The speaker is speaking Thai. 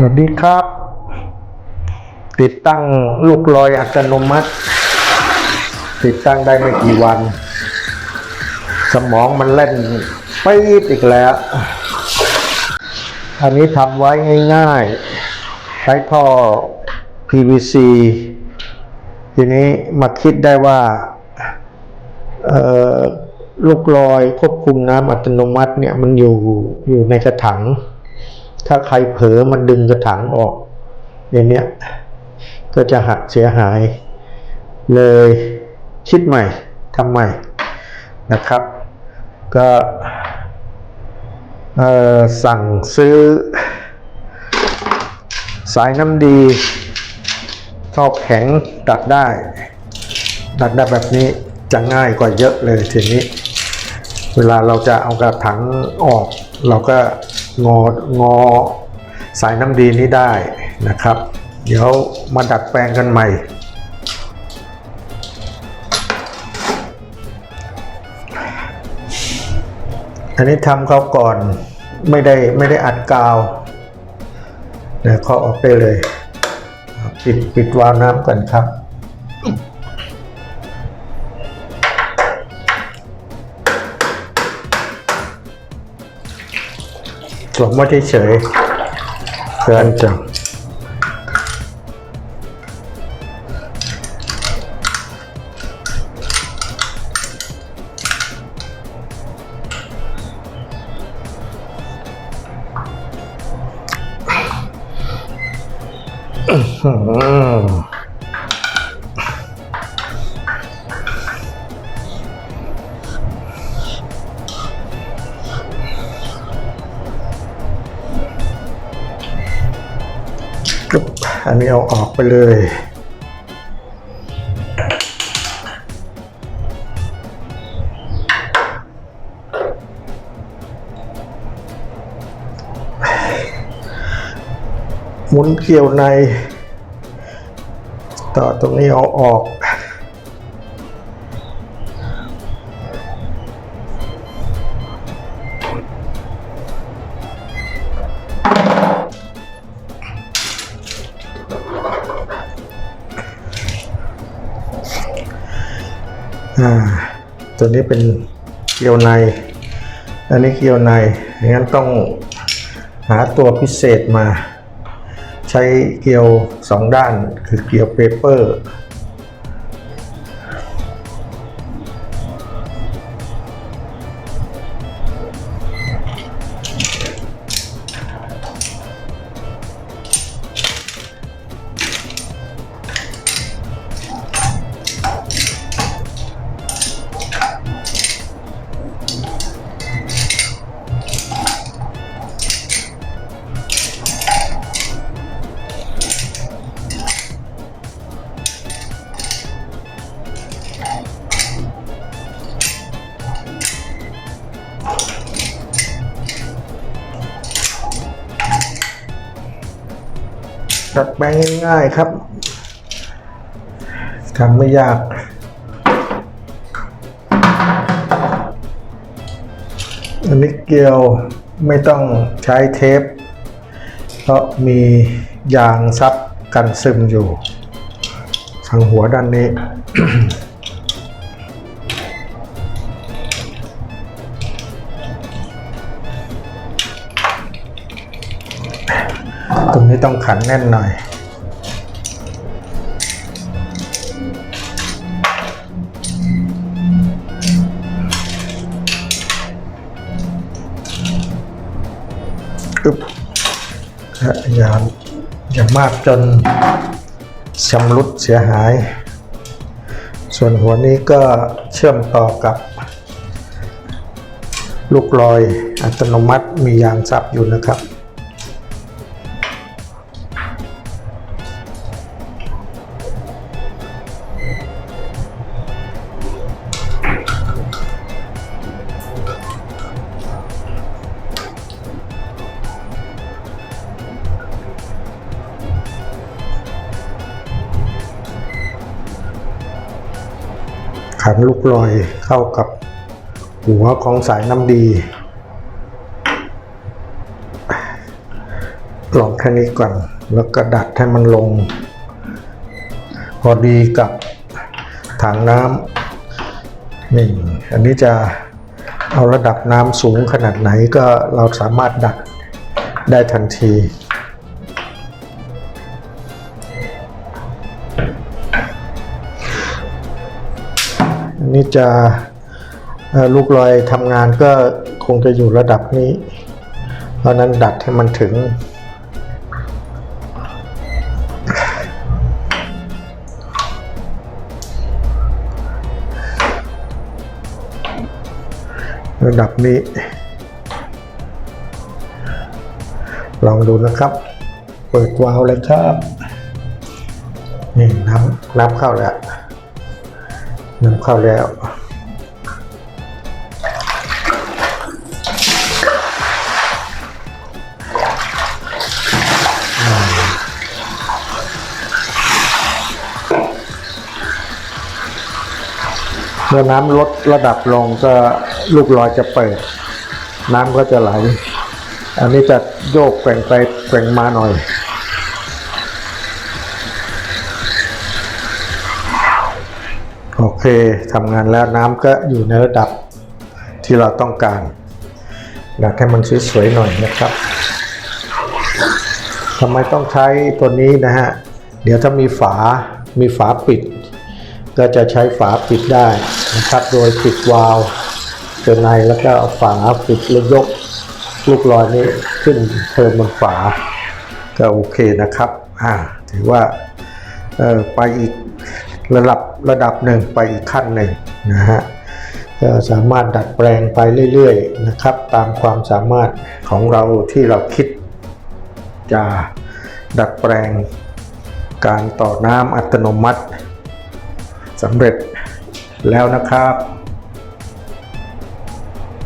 สวัสดีครับ ติดตั้งลูกลอยอัตโนมัติ ติดตั้งได้ไม่กี่วัน สมองมันเล่นไปอีกแล้ว อันนี้ทำไว้ง่ายๆ ใช้ท่อ PVC ทีนี้มาคิดได้ว่าลูกลอยควบคุมน้ำอัตโนมัติเนี่ยมันอยู่อยู่ในกระถัง ถ้าใครเผลอมันดึงกระถังออกอย่างเนี้ยก็จะหักเสียหาย เลยคิดใหม่ทำใหม่นะครับ ก็สั่งซื้อ สายน้ำดีท่อแข็งดัดได้ดัดได้แบบนี้จะง่ายกว่าเยอะเลยทีนี้ เวลาเราจะเอากระถังออก เราก็ งองอสายน้ำดีนี้ได้นะครับ เดี๋ยวมาดัดแปลงกันใหม่ อันนี้ทำเขาก่อนไม่ได้ไม่ได้อัดกาวเดี๋ยวเขาออกได้เลย ปิดปิดวาล์วน้ำก่อนครับ สวมไว้เฉยๆเพื่อนจังอื้ อันนี้เอาออกไปเลย หมุนเกี่ยวใน ต่อตรงนี้เอาออก อ่า ตัวนี้เป็นเกลียวใน อันนี้เกลียวในงั้นต้องหาตัวพิเศษมา ใช้เกลียวสองด้านคือเกลียวเปเปอร์ ตัดแป้งง่ายๆครับทำไม่ยาก อันนี้เกลียวไม่ต้องใช้เทป เพราะมียางซับกันซึมอยู่ทางหัวด้านนี้ ตรงนี้ต้องขันแน่นหน่อย อึ๊บอย่าอย่ามากจนชำรุดเสียหาย ส่วนหัวนี้ก็เชื่อมต่อกับ ลูกลอยอัตโนมัติมียางซับอยู่นะครับ ขันลูกลอยเข้ากับหัวของสายน้ำดี ลองแค่นี้ก่อน แล้วก็ดัดให้มันลง พอดีกับถังน้ำนี่อันนี้จะเอาระดับน้ำสูงขนาดไหนก็เราสามารถดัดได้ทันที นนี้จะลูกลอยทำงานก็คงจะอยู่ระดับนี้ เพราะนั้นดัดให้มันถึง ระดับนี้ ลองดูนะครับ เปิดวาล์วเลยครับนี่น้ำน้ำเข้าแล้ว เข้าแล้วเมื่อน้ำลดระดับลงก็ลูกลอยจะเปิด น้ำก็จะไหล อันนี้จะโยกแกว่งไปแกว่งมาหน่อย โอเคทำงานแล้วน้ำก็อยู่ในระดับที่เราต้องการอยากให้มันสวยๆหน่อยนะครับทำไมต้องใช้ตัวนี้นะฮะ เดี๋ยวถ้ามีฝา มีฝาปิด ก็จะใช้ฝาปิดได้นะครับ โดยปิดวาล์วจนในแล้วก็เอาฝาปิดแล้วยกลูกลอยนี้ขึ้นเทินบนฝา ก็โอเคนะครับ อ่า ถือว่า เออไปอีก ระดับระดับหนึ่งไปอีกขั้นหนึ่งนะฮะก็สามารถดัดแปลงไปเรื่อยๆนะครับ ตามความสามารถของเราที่เราคิดจะดัดแปลงการต่อน้ำอัตโนมัติสำเร็จแล้วนะครับ